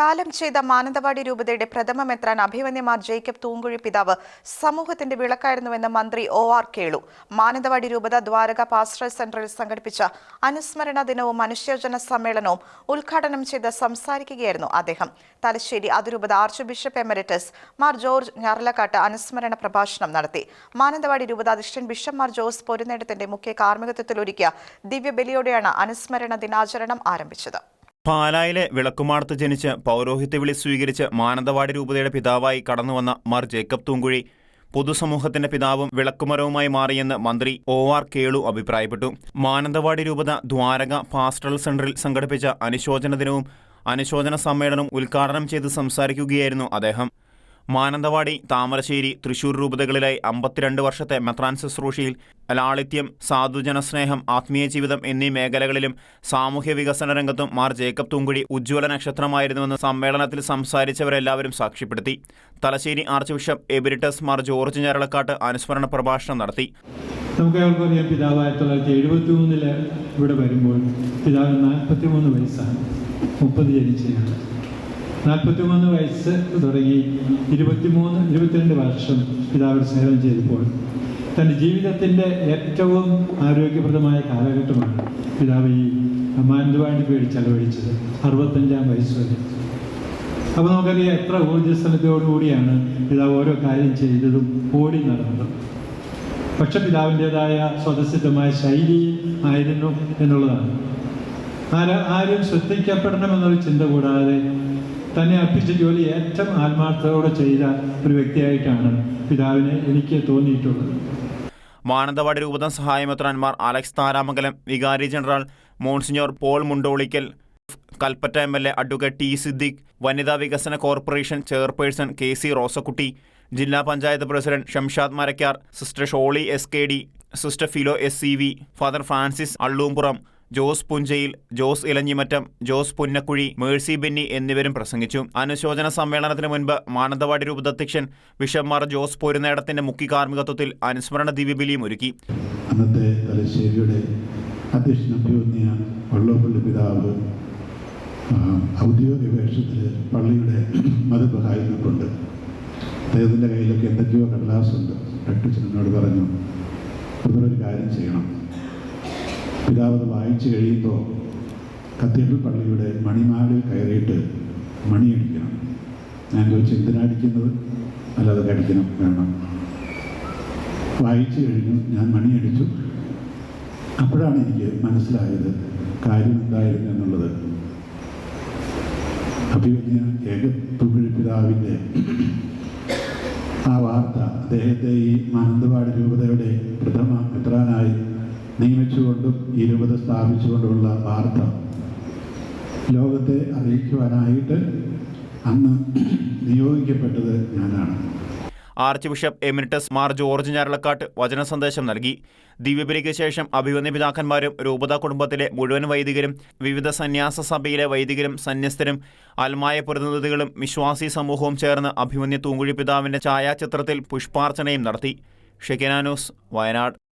കാലം ചെയ്ത മാനന്തവാടി രൂപതയുടെ പ്രഥമ മെത്രാൻ അഭിമന്യമാർ ജേക്കബ് തൂങ്കുഴി പിതാവ് സമൂഹത്തിന്റെ വിളക്കായിരുന്നുവെന്ന് മന്ത്രി ഒ ആർ കേളു. മാനന്തവാടി രൂപത ദ്വാരക പാസ്റ്ററൽ സെന്ററിൽ സംഘടിപ്പിച്ച അനുസ്മരണ ദിനവും മനുഷ്യജന സമ്മേളനവും ഉദ്ഘാടനം ചെയ്ത് സംസാരിക്കുകയായിരുന്നു അദ്ദേഹം. തലശ്ശേരി അതിരൂപത archbishop emeritus Mar George Njaralakatt അനുസ്മരണ പ്രഭാഷണം നടത്തി. മാനന്തവാടി രൂപത അധ്യക്ഷൻ ബിഷപ്പ് മാർ ജോസ് പൊരുന്നേടത്തിന്റെ മുഖ്യ കാർമ്മികത്വത്തിൽ ഒരുക്കിയ ദിവ്യബലിയോടെയാണ് അനുസ്മരണ ദിനാചരണം ആരംഭിച്ചത്. പാലായിലെ വിളക്കുമാടത്ത് ജനിച്ച് പൗരോഹിത്യ വിളി സ്വീകരിച്ച് മാനന്തവാടി രൂപതയുടെ പിതാവായി കടന്നുവന്ന മാർ ജേക്കബ് തൂങ്കുഴി പൊതുസമൂഹത്തിന്റെ പിതാവും വിളക്കുമരവുമായി മാറിയെന്ന് മന്ത്രി ഒ ആർ കേളു അഭിപ്രായപ്പെട്ടു. മാനന്തവാടി രൂപത ദ്വാരക പാസ്റ്ററൽ സെന്ററിൽ സംഘടിപ്പിച്ച അനുശോചന ദിനവും അനുശോചന സമ്മേളനവും ഉദ്ഘാടനം ചെയ്ത് സംസാരിക്കുകയായിരുന്നു അദ്ദേഹം. മാനന്തവാടി താമരശ്ശേരി തൃശൂർ രൂപതകളിലായി അമ്പത്തിരണ്ട് വർഷത്തെ മെത്രാൻ ശുശ്രൂഷയിൽ ലാളിത്യം സാധുജനസ്നേഹം ആത്മീയ ജീവിതം എന്നീ മേഖലകളിലും സാമൂഹ്യ വികസന രംഗത്തും മാർ ജേക്കബ് തുങ്കുടി ഉജ്ജ്വല നക്ഷത്രമായിരുന്നുവെന്ന് സമ്മേളനത്തിൽ സംസാരിച്ചവരെല്ലാവരും സാക്ഷ്യപ്പെടുത്തി. Thalassery archbishop emeritus Mar George Njaralakatt അനുസ്മരണ പ്രഭാഷണം നടത്തി. അറിയാം പിതാവ് ആയിരത്തി തൊള്ളായിരത്തി എഴുപത്തി മൂന്നിൽ ഇവിടെ വരുമ്പോൾ പിതാവിന് നാൽപ്പത്തി മൂന്ന് വയസ്സാണ്. മുപ്പത് ജനിച്ചയാണ് നാൽപ്പത്തി മൂന്ന് വയസ്സ് തുടങ്ങി ഇരുപത്തിമൂന്ന് ഇരുപത്തിരണ്ട് വർഷം പിതാവിന് സേവനം ചെയ്തപ്പോൾ. തന്റെ ജീവിതത്തിന്റെ ഏറ്റവും ആരോഗ്യപ്രദമായ കാലഘട്ടമാണ് പിതാവ് ഈ മാനന്തവാടി പേടി ചെലവഴിച്ചത് അറുപത്തഞ്ചാം വയസ്സ് വരെ. അപ്പോൾ നമുക്കറിയാം എത്ര ഊർജസ്വലതയോടുകൂടിയാണ് പിതാവ് ഓരോ കാര്യം ചെയ്തതും ഓടി നടന്നതും. പക്ഷെ പിതാവിന്റെതായ സ്വതസിദ്ധമായ ശൈലി ആയിരുന്നു എന്നുള്ളതാണ്. ആരും ശ്രദ്ധിക്കപ്പെടണമെന്നൊരു ചിന്ത കൂടാതെ തന്നെ അർപ്പിച്ച ജോലി ഏറ്റവും ആത്മാർത്ഥതയോടെ ചെയ്ത ഒരു വ്യക്തിയായിട്ടാണ് പിതാവിന് എനിക്ക് തോന്നിയിട്ടുള്ളത്. മാനന്തവാടി രൂപത സഹായമെത്രാൻമാർ അലക്സ് താരാമംഗലം വികാരി general monsignor Paul Mundolickal Kalpetta M L A advocate T Siddique വനിതാ വികസന corporation chairperson K C Rosakutty ജില്ലാ panchayat president Shamshad Marakkar sister Sholy S K D sister Philo S C V father Francis Allumpuram Jose Punchayil Jose Elanjimattam Jose Punnakuzhi Mercy Benny എന്നിവരും പ്രസംഗിച്ചു. അനുശോചന സമ്മേളനത്തിന് മുൻപ് മാനന്തവാടി രൂപതധ്യക്ഷൻ ബിഷപ്പ്മാർ ജോസ് പൊരുന്നേടത്തിന്റെ മുഖ്യ കാർമ്മികത്വത്തിൽ അനുസ്മരണ ദിവ്യബലിയും ഒരുക്കി. അന്നത്തെ തലശ്ശേരിയുടെ വള്ളോപ്പള്ളി പിതാവ് ഔദ്യോഗിക വേഷത്തിൽ പള്ളിയുടെ നിൽപ്പുണ്ട് അദ്ദേഹത്തിന്റെ കയ്യിലൊക്കെ എന്തൊക്കെയോ കടലാസുണ്ട്. ഡോക്ടർ പറഞ്ഞു ഇതൊരു കാര്യം ചെയ്യണം. പിതാവ് അത് വായിച്ചു കഴിയുമ്പോൾ കത്തീഡ്രൽ പള്ളിയുടെ മണിമാലിൽ കയറിയിട്ട് മണിയടിക്കണം. ഞാൻ ചോദിച്ചു എന്തിനടിക്കുന്നത് അല്ലാതെ കടിക്കണം വേണം. വായിച്ചു കഴിഞ്ഞു ഞാൻ മണിയടിച്ചു. അപ്പോഴാണ് എനിക്ക് മനസ്സിലായത് കാര്യം എന്തായിരുന്നു എന്നുള്ളത്. അഭിമന്യ ഏകത്തുപിഴി പിതാവിന്റെ ആ വാർത്ത അദ്ദേഹത്തെ ഈ മാനന്തവാടി രൂപതയുടെ പ്രഥമ മിത്രാനായി നിയമിച്ചുകൊണ്ടും ഇരുപത് രൂപത സ്ഥാപിച്ചുകൊണ്ടുമുള്ള വാർത്ത ലോകത്തെ അറിയിക്കുവാനായിട്ട് അന്ന് നിയോഗിക്കപ്പെട്ടത് ഞാനാണ്. Archbishop emeritus Mar George Njaralakatt വചന സന്ദേശം നൽകി. ദിവ്യബലിക്ക് ശേഷം അഭിവന്യ പിതാക്കന്മാരും രൂപത കുടുംബത്തിലെ മുഴുവൻ വൈദികരും വിവിധ സന്യാസ സഭയിലെ വൈദികരും സന്യസ്തരും അൽമായ പ്രതിനിധികളും വിശ്വാസി സമൂഹവും ചേർന്ന് അഭിമന്യ തൂങ്കുഴി പിതാവിന്റെ ഛായാചിത്രത്തിൽ പുഷ്പാർച്ചനയും നടത്തി. ഷെക്കിനാനൂസ് വയനാട്.